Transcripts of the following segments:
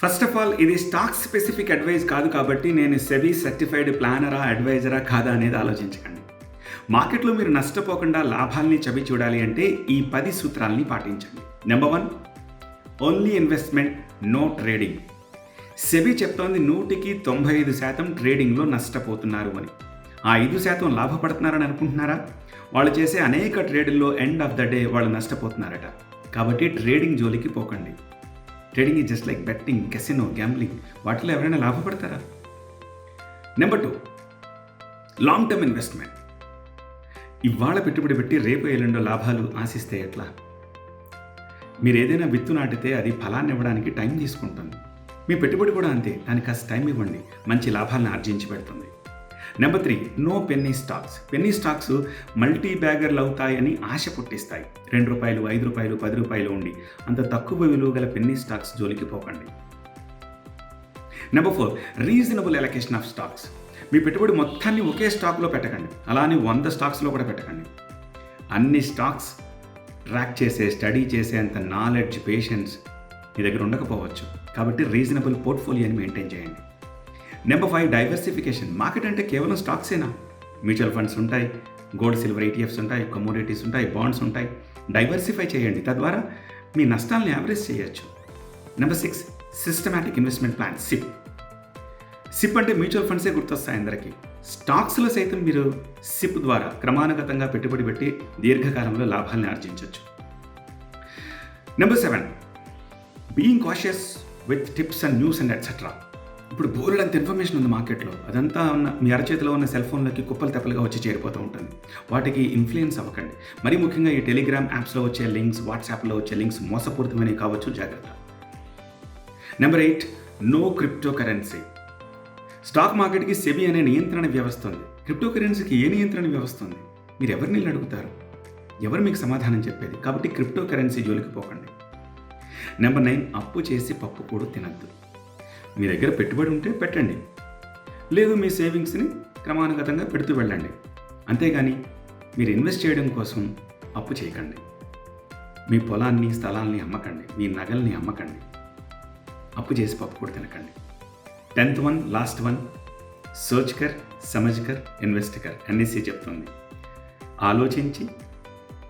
First of all ఇది stock specific advice కాదు కాబట్టి నేను సెబీ సర్టిఫైడ్ ప్లానరా అడ్వైజరా కాదా అనేది ఆలోచించకండి. మార్కెట్లో మీరు నష్టపోకుండా లాభాల్ని చవి చూడాలి అంటే ఈ పది సూత్రాల్ని పాటించండి. Number one only investment no trading SEBI చెప్తోంది నూటికి తొంభై ఐదు శాతం ట్రేడింగ్లో నష్టపోతున్నారు అని. ఆ ఐదు శాతం లాభపడుతున్నారని అనుకుంటున్నారా? వాళ్ళు చేసే అనేక ట్రేడుల్లో ఎండ్ ఆఫ్ ద డే వాళ్ళు నష్టపోతున్నారట. కాబట్టి ట్రేడింగ్ జోలికి పోకండి. Trading is just like betting casino gambling వాటిలో ఎవరైనా లాభపడతారా? Number two long term investment ఇవాళ పెట్టుబడి పెట్టి రేపు ఎల్లుండో లాభాలు ఆశిస్తే ఎట్లా? మీరు ఏదైనా విత్తు నాటితే అది ఫలాన్ని ఇవ్వడానికి టైం తీసుకుంటుంది. మీ పెట్టుబడి కూడా అంతే దానికి కాస్త టైం ఇవ్వండి. మంచి లాభాలను ఆర్జించి పెడుతుంది. Number three no penny stocks penny stocks multi బ్యాగర్లు అవుతాయని ఆశ పుట్టిస్తాయి. రెండు రూపాయలు ఐదు రూపాయలు పది రూపాయలు ఉండి అంత తక్కువ విలువ గల పెన్నీ స్టాక్స్ జోలికి పోకండి. Number four reasonable allocation of stocks మీ పెట్టుబడి మొత్తాన్ని ఒకే స్టాక్లో పెట్టకండి. అలానే వంద స్టాక్స్లో కూడా పెట్టకండి. అన్ని స్టాక్స్ ట్రాక్ చేసే స్టడీ చేసే అంత నాలెడ్జ్ పేషెన్స్ మీ దగ్గర ఉండకపోవచ్చు. కాబట్టి రీజనబుల్ పోర్ట్ఫోలియోని మెయింటైన్ చేయండి. నెంబర్ ఫైవ్ డైవర్సిఫికేషన్ మార్కెట్ అంటే కేవలం స్టాక్సేనా మ్యూచువల్ ఫండ్స్ ఉంటాయి గోల్డ్ సిల్వర్ ఈటీఎఫ్స్ ఉంటాయి కమోడిటీస్ ఉంటాయి బాండ్స్ ఉంటాయి. డైవర్సిఫై చేయండి. తద్వారా మీ నష్టాలను యావరేజ్ చేయొచ్చు. Number six systematic investment plan SIP SIP అంటే మ్యూచువల్ ఫండ్సే గుర్తొస్తాయి అందరికీ. స్టాక్స్లో సైతం మీరు సిప్ ద్వారా క్రమానుగతంగా పెట్టుబడి పెట్టి దీర్ఘకాలంలో లాభాలను ఆర్జించవచ్చు number seven being cautious with tips and news and etcetera ఇప్పుడు బోర్డంత ఇన్ఫర్మేషన్ ఉంది మార్కెట్లో. అదంతా ఉన్న మీ అరచేతిలో ఉన్న సెల్ ఫోన్లకి కుప్పలు తెప్పలుగా వచ్చి చేరిపోతూ ఉంటుంది. వాటికి ఇన్ఫ్లుయెన్స్ అవ్వకండి. మరీ ముఖ్యంగా ఈ టెలిగ్రామ్ యాప్స్లో వచ్చే లింక్స్ వాట్సాప్లో వచ్చే లింక్స్ మోసపూరితమైనవి కావచ్చు జాగ్రత్త. Number eight no crypto currency stock మార్కెట్కి సెబీ అనే నియంత్రణ వ్యవస్థ ఉంది క్రిప్టో కరెన్సీకి ఏ నియంత్రణ వ్యవస్థ ఉంది? మీరు ఎవరిని అడుగుతారు? ఎవరు మీకు సమాధానం చెప్పేది? కాబట్టి క్రిప్టో కరెన్సీ జోలికి పోకండి. నెంబర్ నైన్ అప్పు చేసి పప్పు కూడా తినద్దు. మీ దగ్గర పెట్టుబడి ఉంటే పెట్టండి. లేదు మీ సేవింగ్స్ని క్రమానుగతంగా పెడుతూ వెళ్ళండి. అంతేగాని మీరు ఇన్వెస్ట్ చేయడం కోసం అప్పు చేయకండి. మీ పొలాన్ని స్థలాల్ని అమ్మకండి. మీ నగల్ని అమ్మకండి. అప్పు చేసి పప్పు కూడా తినకండి. టెన్త్ వన్ లాస్ట్ వన్ సోచ్కర్ కర్ సమజ్ కర్ ఇన్వెస్ట్ కర్ చెప్తుంది. ఆలోచించి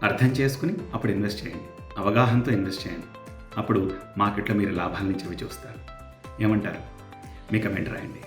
అర్థం చేసుకుని అప్పుడు ఇన్వెస్ట్ చేయండి. అవగాహనతో ఇన్వెస్ట్ చేయండి. అప్పుడు మార్కెట్లో మీరు లాభాలని చవి చూస్తారు ఏమంటారు? మీ కమెంట్ రాయండి.